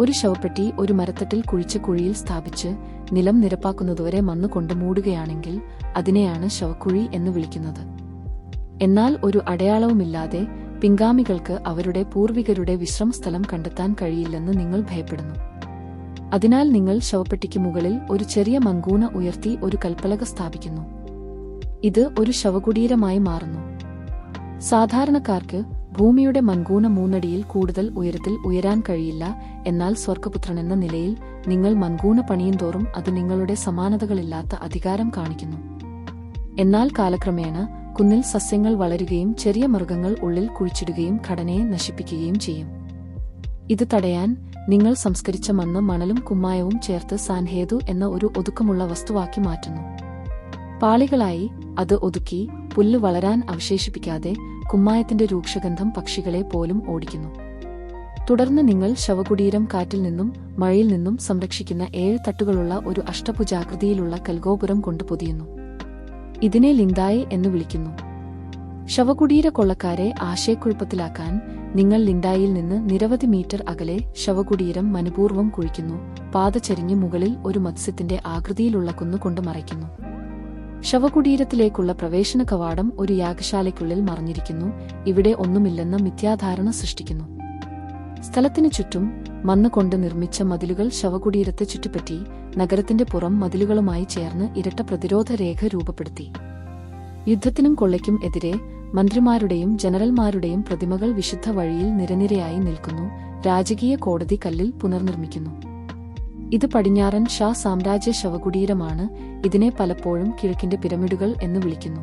ഒരു ശവപ്പെട്ടി ഒരു മരത്തട്ടിൽ കുഴിച്ച കുഴിയിൽ സ്ഥാപിച്ച് നിലം നിരപ്പാക്കുന്നതുവരെ മണ്ണ് കൊണ്ട് മൂടുകയാണെങ്കിൽ അതിനെയാണ് ശവക്കുഴി എന്ന് വിളിക്കുന്നത്. എന്നാൽ ഒരു അടയാളവുമില്ലാതെ പിങ്കാമികൾക്ക് അവരുടെ പൂർവികരുടെ വിശ്രമസ്ഥലം കണ്ടെത്താൻ കഴിയില്ലെന്ന് നിങ്ങൾ ഭയപ്പെടുന്നു. അതിനാൽ നിങ്ങൾ ശവപ്പെട്ടിക്ക് മുകളിൽ ഒരു ചെറിയ മങ്കൂന ഉയർത്തി ഒരു കൽപ്പലക സ്ഥാപിക്കുന്നു. ഇത് ഒരു ശവകുടീരമായി മാറുന്നു. സാധാരണക്കാർക്ക് ഭൂമിയുടെ മൻകൂണ മൂന്നടിയിൽ കൂടുതൽ ഉയരത്തിൽ ഉയരാൻ കഴിയില്ല. എന്നാൽ സ്വർഗപുത്രൻ എന്ന നിലയിൽ നിങ്ങൾ മൻകൂണ പണിയും തോറും അത് നിങ്ങളുടെ സമാനതകളില്ലാത്ത അധികാരം കാണിക്കുന്നു. എന്നാൽ കാലക്രമേണ കുന്നിൽ സസ്യങ്ങൾ വളരുകയും ചെറിയ മൃഗങ്ങൾ ഉള്ളിൽ കുഴിച്ചിടുകയും ഘടനയെ നശിപ്പിക്കുകയും ചെയ്യും. ഇത് തടയാൻ നിങ്ങൾ സംസ്കരിച്ച മണ്ണ് മണലും കുമ്മായവും ചേർത്ത് സാൻഹേതു എന്ന ഒരു ഒതുക്കമുള്ള വസ്തുവാക്കി മാറ്റുന്നു. പാളികളായി അത് ഒതുക്കി പുല്ല് വളരാൻ അവശേഷിപ്പിക്കാതെ കുമ്മായത്തിന്റെ രൂക്ഷഗന്ധം പക്ഷികളെ പോലും ഓടിക്കുന്നു. തുടർന്ന് നിങ്ങൾ ശവകുടീരം കാറ്റിൽ നിന്നും മഴയിൽ നിന്നും സംരക്ഷിക്കുന്ന ഏഴ് തട്ടുകളുള്ള ഒരു അഷ്ടഭുജാകൃതിയിലുള്ള കൽഗോപുരം കൊണ്ട് പൊതിയുന്നു. ഇതിനെ ലിന്ദായി എന്ന് വിളിക്കുന്നു. ശവകുടീര കൊള്ളക്കാരെ ആശയക്കുഴപ്പത്തിലാക്കാൻ നിങ്ങൾ ലിൻഡായിൽ നിന്ന് നിരവധി മീറ്റർ അകലെ ശവകുടീരം മനപൂർവം കുഴിക്കുന്നു. പാത ചരിഞ്ഞ് മുകളിൽ ഒരു മത്സ്യത്തിന്റെ ആകൃതിയിലുള്ള കുന്നുകൊണ്ട് മറയ്ക്കുന്നു. ശവകുടീരത്തിലേക്കുള്ള പ്രവേശന കവാടം ഒരു യാഗശാലയ്ക്കുള്ളിൽ മറിഞ്ഞിരിക്കുന്നു. ഇവിടെ ഒന്നുമില്ലെന്ന മിഥ്യാധാരണ സൃഷ്ടിക്കുന്നു. സ്ഥലത്തിനു ചുറ്റും മണ്ണ് കൊണ്ട് നിർമ്മിച്ച മതിലുകൾ ശവകുടീരത്തെ ചുറ്റിപ്പറ്റി നഗരത്തിന്റെ പുറം മതിലുകളുമായി ചേർന്ന് ഇരട്ട പ്രതിരോധ രേഖ രൂപപ്പെടുത്തി. യുദ്ധത്തിനും കൊള്ളയ്ക്കും എതിരെ മന്ത്രിമാരുടെയും ജനറൽമാരുടെയും പ്രതിമകൾ വിശുദ്ധ വഴിയിൽ നിരനിരയായി നിൽക്കുന്നു. രാജകീയ കോടതി കല്ലിൽ പുനർനിർമ്മിക്കുന്നു. ഇത് പടിഞ്ഞാറൻ ഷാ സാമ്രാജ്യ ശവകുടീരമാണ് ഇതിനെ പലപ്പോഴും കിഴക്കിന്റെ പിരമിഡുകൾ എന്ന് വിളിക്കുന്നു.